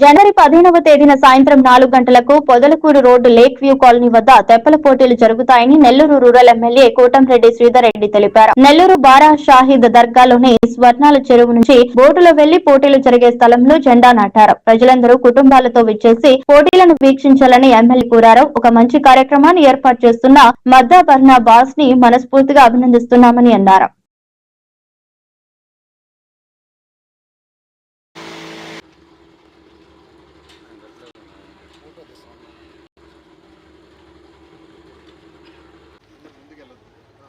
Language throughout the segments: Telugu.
జనవరి పదిహేనవ తేదీన సాయంత్రం నాలుగు గంటలకు Podalakuru road lake view colony వద్ద తెప్పల పోటీలు జరుగుతాయని నెల్లూరు రూరల్ ఎమ్మెల్యే కోటంరెడ్డి శ్రీధర్ రెడ్డి తెలిపారు. నెల్లూరు బారా షాహీద్ దర్గాలోని స్వర్ణాల చెరువు నుంచి బోటులో వెళ్ళి పోటీలు జరిగే స్థలంలో జెండా నాటారు. ప్రజలందరూ కుటుంబాలతో విచ్చేసి పోటీలను వీక్షించాలని ఎమ్మెల్యే కోరారు. ఒక మంచి కార్యక్రమాన్ని ఏర్పాటు చేస్తున్న మద్దా బర్నా బాస్ని మనస్ఫూర్తిగా అభినందిస్తున్నామని అన్నారు.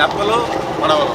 తెప్పలు పడవలు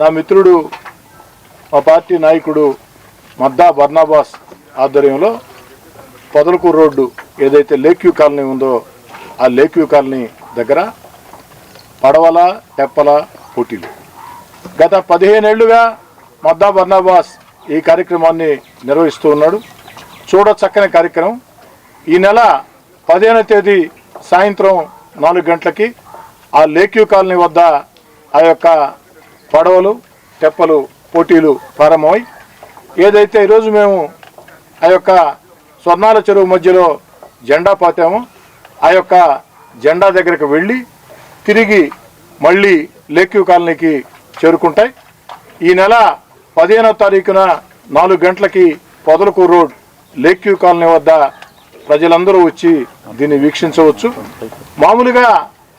నా మిత్రుడు మా పార్టీ నాయకుడు మద్దా బర్నాబాస్ ఆధ్వర్యంలో పొదలకూరు రోడ్డు ఏదైతే లేక్యూ కాలనీ ఉందో ఆ లేక్యూ కాలనీ దగ్గర పడవల తెప్పల పోటీలు. గత పదిహేనేళ్ళుగా మద్దా బర్నాబాస్ ఈ కార్యక్రమాన్ని నిర్వహిస్తూ ఉన్నాడు. చూడ చక్కని కార్యక్రమం. ఈ నెల పదిహేనవ తేదీ సాయంత్రం నాలుగు గంటలకి ఆ లేక్యూ కాలనీ వద్ద ఆ యొక్క పడవలు తెప్పలు పోటీలు ప్రారంభమై ఏదైతే ఈరోజు మేము ఆ యొక్క స్వర్ణాల చెరువు మధ్యలో జెండా పాతామో ఆ యొక్క జెండా దగ్గరకు వెళ్ళి తిరిగి మళ్ళీ లేక్యూ కాలనీకి చేరుకుంటాయి. ఈ నెల పదిహేనవ తారీఖున నాలుగు గంటలకి పొదలకూరు రోడ్ లేక్యూ కాలనీ వద్ద ప్రజలందరూ వచ్చి దీన్ని వీక్షించవచ్చు. మామూలుగా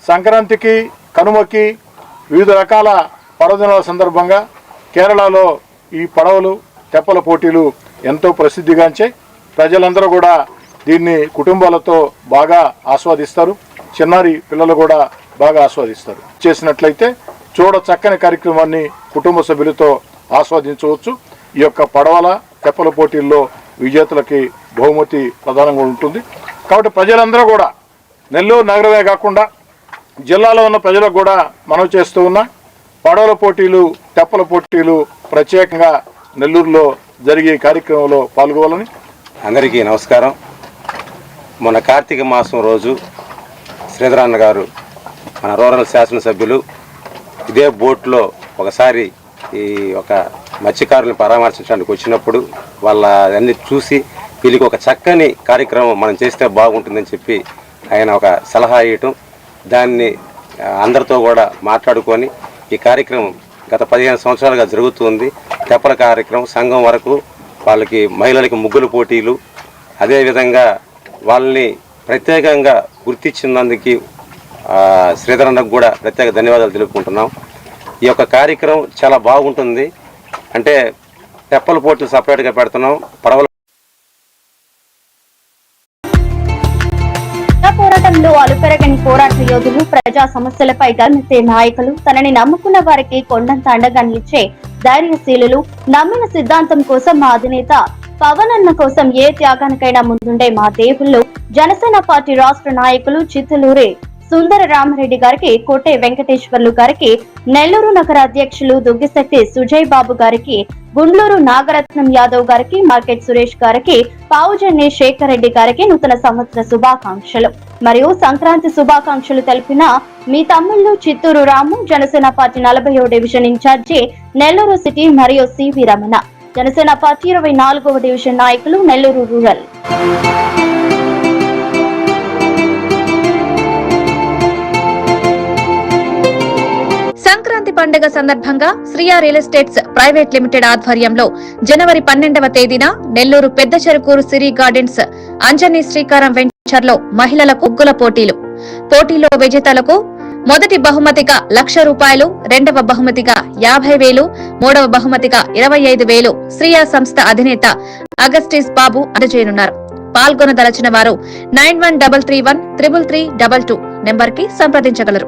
సంక్రాంతికి కనుమకి వివిధ రకాల పర్వదినాల సందర్భంగా కేరళలో ఈ పడవలు తెప్పల పోటీలు ఎంతో ప్రసిద్ధిగాంచాయి. ప్రజలందరూ కూడా దీన్ని కుటుంబాలతో బాగా ఆస్వాదిస్తారు. చిన్నారి పిల్లలు కూడా బాగా ఆస్వాదిస్తారు. చేసినట్లయితే చూడ చక్కని కార్యక్రమాన్ని కుటుంబ సభ్యులతో ఆస్వాదించవచ్చు. ఈ యొక్క పడవల తెప్పల పోటీల్లో విజేతలకి బహుమతి ప్రధానంగా ఉంటుంది. కాబట్టి ప్రజలందరూ కూడా నెల్లూరు నగరమే కాకుండా జిల్లాలో ఉన్న ప్రజలకు కూడా మనవి చేస్తూ ఉన్నా. పడవల పోటీలు తెప్పల పోటీలు ప్రత్యేకంగా నెల్లూరులో జరిగే కార్యక్రమంలో పాల్గొవాలని. అందరికీ నమస్కారం. మన కార్తీక మాసం రోజు శ్రీధరాన్న గారు మన రూరల్ శాసనసభ్యులు ఇదే బోట్లో ఒకసారి ఈ ఒక మత్స్యకారులను పరామర్శించడానికి వచ్చినప్పుడు వాళ్ళ అన్ని చూసి వీళ్ళకి ఒక చక్కని కార్యక్రమం మనం చేస్తే బాగుంటుందని చెప్పి ఆయన ఒక సలహా ఇవ్వటం దాన్ని అందరితో కూడా మాట్లాడుకొని ఈ కార్యక్రమం గత పదిహేను సంవత్సరాలుగా జరుగుతుంది. తెప్పల కార్యక్రమం సంఘం వరకు వాళ్ళకి మహిళలకి ముగ్గులు పోటీలు అదేవిధంగా వాళ్ళని ప్రత్యేకంగా గుర్తించినందుకు శ్రీధరన్నకు కూడా ప్రత్యేక ధన్యవాదాలు తెలుపుకుంటున్నాం. ఈ యొక్క కార్యక్రమం చాలా బాగుంటుంది. అంటే తెప్పల పోటీలు సపరేట్గా పెడుతున్నాం. పడవల పోరాటంలో అలుపెరగని పోరాట యోధులు ప్రజా సమస్యలపై గర్మించే నాయకులు. తనని నమ్ముకున్న వారికి కొండంత అండగా నిలిచే ధైర్యశీలులు. నమ్మిన సిద్ధాంతం కోసం మా అధినేత పవన్ అన్న కోసం ఏ త్యాగానికైనా ముందుండే మా దేవుళ్ళు. జనసేన పార్టీ రాష్ట్ర నాయకులు చిత్తలూరి సుందర రామరెడ్డి గారికి కోటే వెంకటేశ్వర్లు గారికి నెల్లూరు నగర అధ్యక్షులు దుగ్గిశెట్టి సుజయ్ బాబు గారికి గుండ్లూరు నాగరత్నం యాదవ్ గారికి మార్కెట్ సురేష్ గారికి పావుజన్ని శేఖర్ రెడ్డి గారికి నూతన సంవత్సర శుభాకాంక్షలు. మరియు సంక్రాంతి శుభాకాంక్షలు తెలిపిన మీ తమ్ముళ్ళు చిత్తూరు రాము జనసేన పార్టీ నలభై డివిజన్ ఇన్ఛార్జి నెల్లూరు సిటీ మరియు C V Ramana. Janasena party ఇరవై నాలుగవ డివిజన్ నాయకులు నెల్లూరు రూరల్. సంక్రాంతి పండుగ సందర్భంగా Sreeya real estates private limited ఆధ్వర్యంలో జనవరి పన్నెండవ తేదీన నెల్లూరు పెద్ద చెరుకూరు సిరి గార్డెన్స్ అంజనీ శ్రీకారం వెంచర్లో మహిళలకు ముగ్గుల పోటీలు. పోటీలో విజేతలకు మొదటి బహుమతిగా లక్ష రూపాయలు రెండవ బహుమతిగా యాభై వేలు మూడవ బహుమతిగా ఇరవై ఐదు వేలు శ్రీయా సంస్థ అధినేత అగస్టిస్ బాబు అందజేయనున్నారు. పాల్గొనదలచిన వారు nine one double three one triple three double two నెంబర్కి సంప్రదించగలరు.